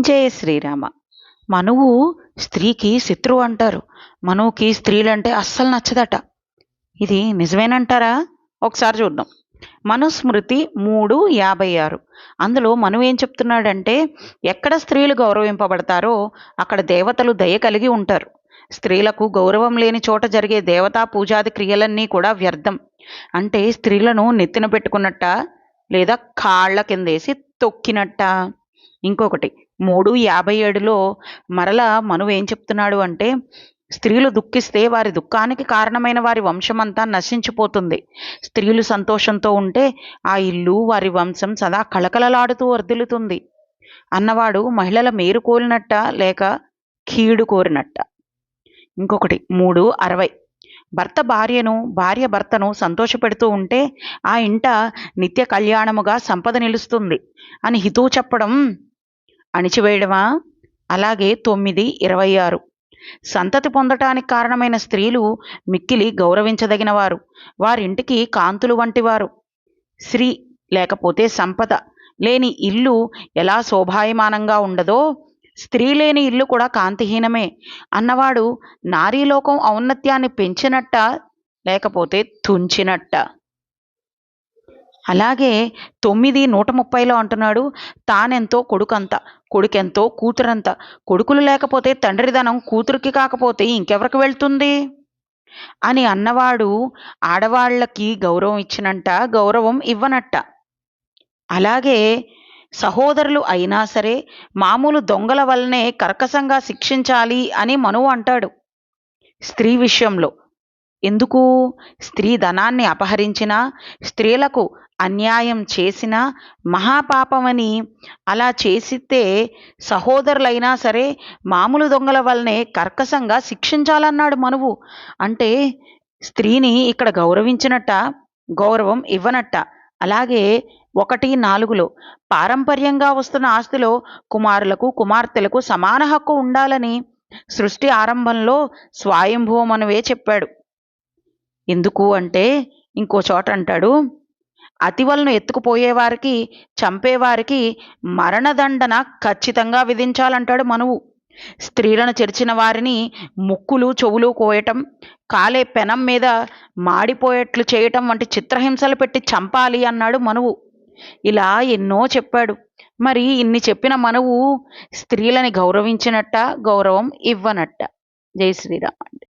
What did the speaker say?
జయ శ్రీరామ. మనువు స్త్రీకి శత్రువు అంటారు. మనువుకి స్త్రీలంటే అస్సలు నచ్చదట. ఇది నిజమేనంటారా? ఒకసారి చూద్దాం. మనుస్మృతి మూడు యాభై ఆరు. అందులో మనువు ఏం చెప్తున్నాడంటే ఎక్కడ స్త్రీలు గౌరవింపబడతారో అక్కడ దేవతలు దయ కలిగి ఉంటారు. స్త్రీలకు గౌరవం లేని చోట జరిగే దేవతా పూజాది క్రియలన్నీ కూడా వ్యర్థం. అంటే స్త్రీలను నెత్తిన పెట్టుకున్నట్ట లేదా కాళ్ళ కిందేసి తొక్కినట్ట? ఇంకొకటి మూడు యాభై ఏడులో మరల మనువు ఏం చెప్తున్నాడు అంటే స్త్రీలు దుఃఖిస్తే వారి దుఃఖానికి కారణమైన వారి వంశమంతా నశించిపోతుంది. స్త్రీలు సంతోషంతో ఉంటే ఆ ఇల్లు వారి వంశం సదా కళకళలాడుతూ వర్ధిల్లుతుంది. అన్నవాడు మహిళల మేరు కోరినట్ట లేక కీడు కోరినట్ట? ఇంకొకటి మూడు అరవై. భర్త భార్యను భార్య భర్తను సంతోషపెడుతూ ఉంటే ఆ ఇంట నిత్య కళ్యాణముగా సంపద నిలుస్తుంది అని హితువు చెప్పడం అణిచివేయడమా? అలాగే తొమ్మిది ఇరవై ఆరు. సంతతి పొందటానికి కారణమైన స్త్రీలు మిక్కిలి గౌరవించదగినవారు. వారింటికి కాంతులు వంటివారు. స్త్రీ లేకపోతే సంపద. లేని ఇల్లు ఎలా శోభాయమానంగా ఉండదో? స్త్రీ లేని ఇల్లు కూడా కాంతిహీనమే. అన్నవాడు నారీలోకం ఔన్నత్యాన్ని పెంచినట్ట లేకపోతే తుంచినట్ట? అలాగే తొమ్మిది నూట ముప్పైలో అంటున్నాడు తానెంతో కొడుకంత కొడుకెంతో కూతురంత. కొడుకులు లేకపోతే తండ్రిధనం కూతురికి కాకపోతే ఇంకెవరికి వెళ్తుంది? అని అన్నవాడు ఆడవాళ్ళకి గౌరవం ఇచ్చినంట గౌరవం ఇవ్వనట్ట. అలాగే సహోదరులు అయినా సరే మామూలు దొంగల వల్లనే కర్కశంగా శిక్షించాలి అని మనువు అంటాడు. స్త్రీ విషయంలో ఎందుకు? స్త్రీ ధనాన్ని అపహరించినా స్త్రీలకు అన్యాయం చేసినా మహాపాపమని అలా చేసితే సహోదరులైనా సరే మామూలు దొంగల వల్లనే కర్కశంగా శిక్షించాలన్నాడు మనువు. అంటే స్త్రీని ఇక్కడ గౌరవించినట్ట గౌరవం ఇవ్వనట్ట. అలాగే ఒకటి నాలుగులో పారంపర్యంగా వస్తున్న ఆస్తిలో కుమారులకు కుమార్తెలకు సమాన హక్కు ఉండాలని సృష్టి ఆరంభంలో స్వయంభూమనువే చెప్పాడు. ఎందుకు అంటే ఇంకో చోట అంటాడు అతివలను ఎత్తుకుపోయేవారికి చంపేవారికి మరణదండన ఖచ్చితంగా విధించాలంటాడు మనువు. స్త్రీలను చెరిచిన వారిని ముక్కులు చెవులు కోయటం కాలే పెనం మీద మాడిపోయేట్లు చేయటం వంటి చిత్రహింసలు పెట్టి చంపాలి అన్నాడు మనువు. ఇలా ఎన్నో చెప్పాడు. మరి ఇన్ని చెప్పిన మనువు స్త్రీలని గౌరవించినట్ట గౌరవం ఇవ్వనట్ట? జై శ్రీరామ్ అండి.